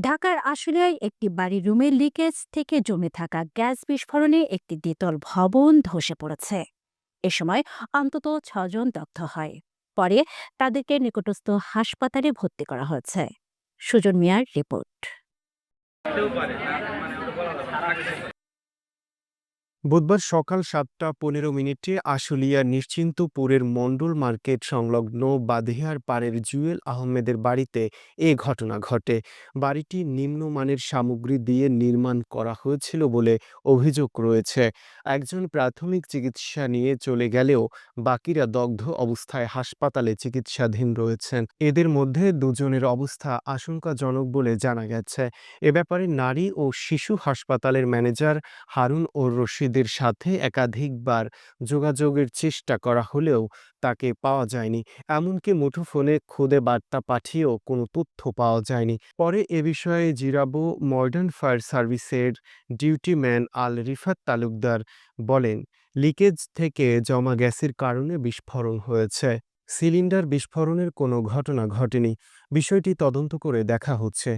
ঢাকার আশুলিয়ায় একটি বাড়ির রুমের লিকেজ থেকে জমে থাকা গ্যাস বিস্ফোরণে একটি দ্বিতল ভবন ধসে পড়েছে। এ সময় অন্তত ছজন দগ্ধ হয়। পরে তাদেরকে নিকটস্থ হাসপাতালে ভর্তি করা হয়েছে। সুজন মিয়ার রিপোর্ট। বুধবার সকাল সাতটা পনেরো মিনিটে আশুলিয়া নিশ্চিন্তপুরের মণ্ডল মার্কেট সংলগ্ন বাধিয়ার পাড়ের জুয়েল আহমেদের বাড়িতে এ ঘটনা ঘটে। বাড়িটি নিম্নমানের সামগ্রী দিয়ে নির্মাণ করা হয়েছিল বলে অভিযোগ রয়েছে। একজন প্রাথমিক চিকিৎসা নিয়ে চলে গেলেও বাকিরা দগ্ধ অবস্থায় হাসপাতালে চিকিৎসাধীন রয়েছেন। এদের মধ্যে দুজনের অবস্থা আশঙ্কাজনক বলে জানা গেছে। এ ব্যাপারে নারী ও শিশু হাসপাতালের ম্যানেজার হারুন ও রশিদের সাথে একাধিকবার যোগাযোগের চেষ্টা করা হলেও তাকে পাওয়া যায়নি। এমনকি মুঠোফোনে খুদে বার্তা পাঠিয়েও কোনো তথ্য পাওয়া যায়নি। পরে এ বিষয়ে জিরাবো মডার্ন ফায়ার সার্ভিসের ডিউটিম্যান আল রিফাত তালুকদার বলেন, লিকেজ থেকে জমা গ্যাসের কারণে বিস্ফোরণ হয়েছে। সিলিন্ডার বিস্ফোরণের কোনো ঘটনা ঘটেনি। বিষয়টি তদন্ত করে দেখা হচ্ছে।